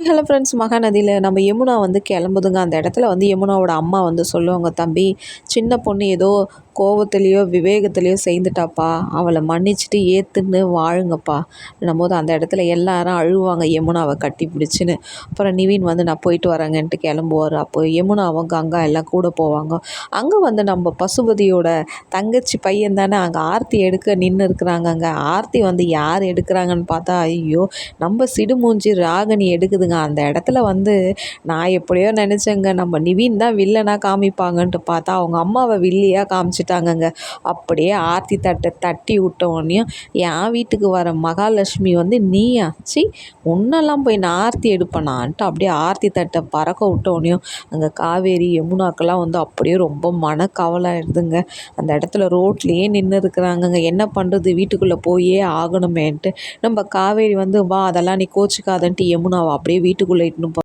Hello friends மகாநதியில் நம்ம யமுனா வந்து கிளம்புதுங்க. அந்த இடத்துல வந்து யமுனாவோட அம்மா வந்து சொல்லுவாங்க தம்பி சின்ன பொண்ணு ஏதோ கோவத்துலேயோ விவேகத்துலேயோ சேர்ந்துட்டாப்பா. அவளை மன்னிச்சுட்டு ஏற்றுன்னு வாழுங்கப்பா. போது அந்த இடத்துல எல்லாரும் அழுவாங்க யமுனாவை கட்டி பிடிச்சின்னு அப்புறம் நிவின் வந்து நான் போயிட்டு வரேங்கன்ட்டு கிளம்புவார். அப்போ யமுனாவும் கங்கா எல்லாம் கூட போவாங்க. அங்கே வந்து நம்ம பசுபதியோட தங்கச்சி பையன் தானே அங்கே ஆர்த்தி எடுக்க நின்று இருக்கிறாங்க. அங்கே ஆர்த்தி வந்து யார் எடுக்கிறாங்கன்னு பார்த்தா ஐயோ நம்ம சிடுமூஞ்சி ராகினி எடுக்குதுங்க. அந்த இடத்துல வந்து நான் எப்படியோ நினச்சேங்க. நம்ம நிவின் தான் வில்லனாக காமிப்பாங்கன்ட்டு பார்த்தா அவங்க அம்மாவை வில்லியாக காமிச்சிட்டு கொடுத்தாங்கங்க. அப்படியே ஆர்த்தி தட்டை தட்டி விட்டோடனையும் என் வீட்டுக்கு வர மகாலட்சுமி வந்து நீயா சி உன்னெல்லாம் போய் நான் ஆர்த்தி எடுப்பேனான்ட்டு அப்படியே ஆர்த்தி தட்டை பறக்க விட்டோடனையும் அங்கே காவேரி யமுனாக்கெல்லாம் வந்து அப்படியே ரொம்ப மனக்கவலை ஆயிடுதுங்க அந்த இடத்துல ரோட்லேயே நின்று இருக்கிறாங்கங்க. என்ன பண்ணுறது வீட்டுக்குள்ளே போயே ஆகணுமேன்ட்டு. நம்ம காவேரி வந்து வா அதெல்லாம் நீ கோச்சிக்காதன்ட்டு யமுனாவை அப்படியே வீட்டுக்குள்ளே இட்டுன்னு